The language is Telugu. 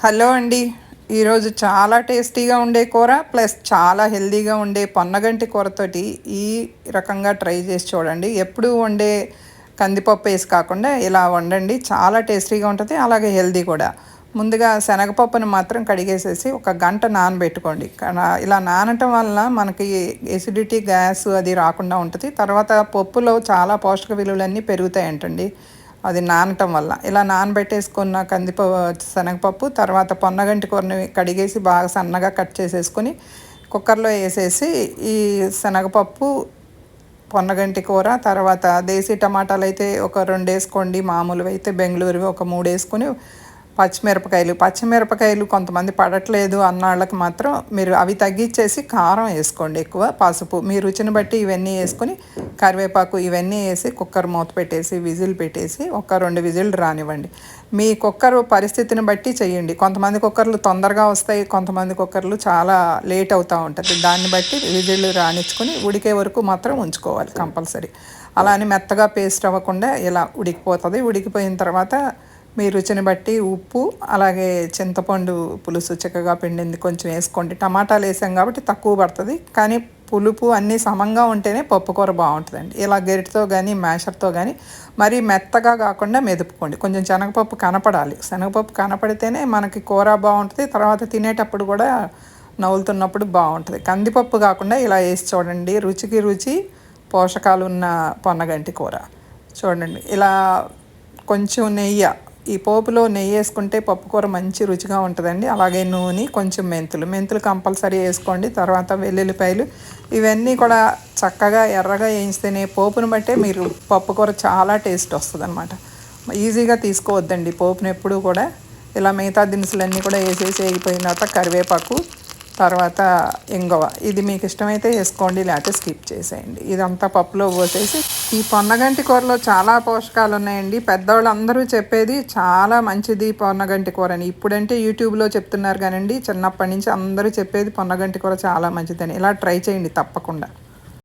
హలో అండి. ఈరోజు చాలా టేస్టీగా ఉండే కూర ప్లస్ చాలా హెల్దీగా ఉండే పొన్నగంటి కూరతోటి ఈ రకంగా ట్రై చేసి చూడండి. ఎప్పుడు వండే కందిపప్పు వేసి కాకుండా ఇలా వండండి. చాలా టేస్టీగా ఉంటుంది అలాగే హెల్దీ కూడా. ముందుగా శనగపప్పును మాత్రం కడిగేసేసి ఒక గంట నానబెట్టుకోండి. ఇలా నానటం వల్ల మనకి ఎసిడిటీ గ్యాస్ అది రాకుండా ఉంటుంది. తర్వాత పప్పులో చాలా పోషక విలువలన్నీ పెరుగుతాయంటండి. అది నానటం వల్ల. ఇలా నానబెట్టేసుకున్న కందిప శనగపప్పు తర్వాత పొన్నగంటి కూరని కడిగేసి బాగా సన్నగా కట్ చేసేసుకొని కుక్కర్లో వేసేసి ఈ శనగపప్పు పొన్నగంటి కూర తర్వాత దేశీ టమాటాలు అయితే ఒక రెండు వేసుకోండి మామూలువి అయితే బెంగళూరువి ఒక మూడు వేసుకొని పచ్చిమిరపకాయలు. పచ్చిమిరపకాయలు కొంతమంది పడట్లేదు అన్న వాళ్ళకి మాత్రం మీరు అవి తగ్గించేసి కారం వేసుకోండి ఎక్కువ పసుపు. మీ రుచిని బట్టి ఇవన్నీ వేసుకొని కరివేపాకు ఇవన్నీ వేసి కుక్కర్ మూత పెట్టేసి విజిల్ పెట్టేసి ఒక రెండు విజిల్ రానివ్వండి. మీ కుక్కర్ పరిస్థితిని బట్టి చేయండి. కొంతమంది కుక్కర్లు తొందరగా వస్తాయి కొంతమంది కుక్కర్లు చాలా లేట్ అవుతూ ఉంటుంది. దాన్ని బట్టి విజిల్ రానిచ్చుకొని ఉడికే వరకు మాత్రం ఉంచుకోవాలి కంపల్సరీ. అలా అని మెత్తగా పేస్ట్ అవ్వకుండా ఇలా ఉడికిపోతుంది. ఉడికిపోయిన తర్వాత మీ రుచిని బట్టి ఉప్పు అలాగే చింతపండు పులుసు చక్కగా పిండింది కొంచెం వేసుకోండి. టమాటాలు వేసాం కాబట్టి తక్కువ పడుతుంది. కానీ పులుపు అన్నీ సమంగా ఉంటేనే పప్పుకూర బాగుంటుందండి. ఇలా గరిటతో కానీ మ్యాషర్తో కానీ మరీ మెత్తగా కాకుండా మెదుపుకోండి. కొంచెం శనగపప్పు కనపడాలి. శనగపప్పు కనపడితేనే మనకి కూర బాగుంటుంది. తర్వాత తినేటప్పుడు కూడా నవ్వులుతున్నప్పుడు బాగుంటుంది. కందిపప్పు కాకుండా ఇలా వేసి చూడండి. రుచికి రుచి పోషకాలు ఉన్న పొన్నగంటి కూర. చూడండి. ఇలా కొంచెం నెయ్యి ఈ పోపులో నెయ్యి వేసుకుంటే పప్పుకూర మంచి రుచిగా ఉంటుందండి. అలాగే నూనె కొంచెం మెంతులు. మెంతులు కంపల్సరీ వేసుకోండి. తర్వాత వెల్లుల్లిపాయలు. ఇవన్నీ కూడా చక్కగా ఎర్రగా వేయిస్తేనే పోపును బట్టే మీరు పప్పుకూర చాలా టేస్ట్ వస్తుంది అనమాట ఈజీగా తీసుకోవద్దండి పోపును ఎప్పుడూ కూడా. ఇలా మిగతా దినుసులన్నీ కూడా వేసేసి వేగిపోయిన తర్వాత కరివేపాకు తర్వాత ఇంగవ. ఇది మీకు ఇష్టమైతే వేసుకోండి లేకపోతే స్కిప్ చేసేయండి. ఇదంతా పప్పులో పోసేసి ఈ పొన్నగంటి కూరలో చాలా పోషకాలు ఉన్నాయండి పెద్దవాళ్ళు అందరూ చెప్పేది చాలా మంచిది పొన్నగంటి కూర అని ఇప్పుడంటే యూట్యూబ్లో చెప్తున్నారు కానండి చిన్నప్పటి నుంచి అందరూ చెప్పేది పొన్నగంటి కూర చాలా మంచిదని. ఇలా ట్రై చేయండి తప్పకుండా.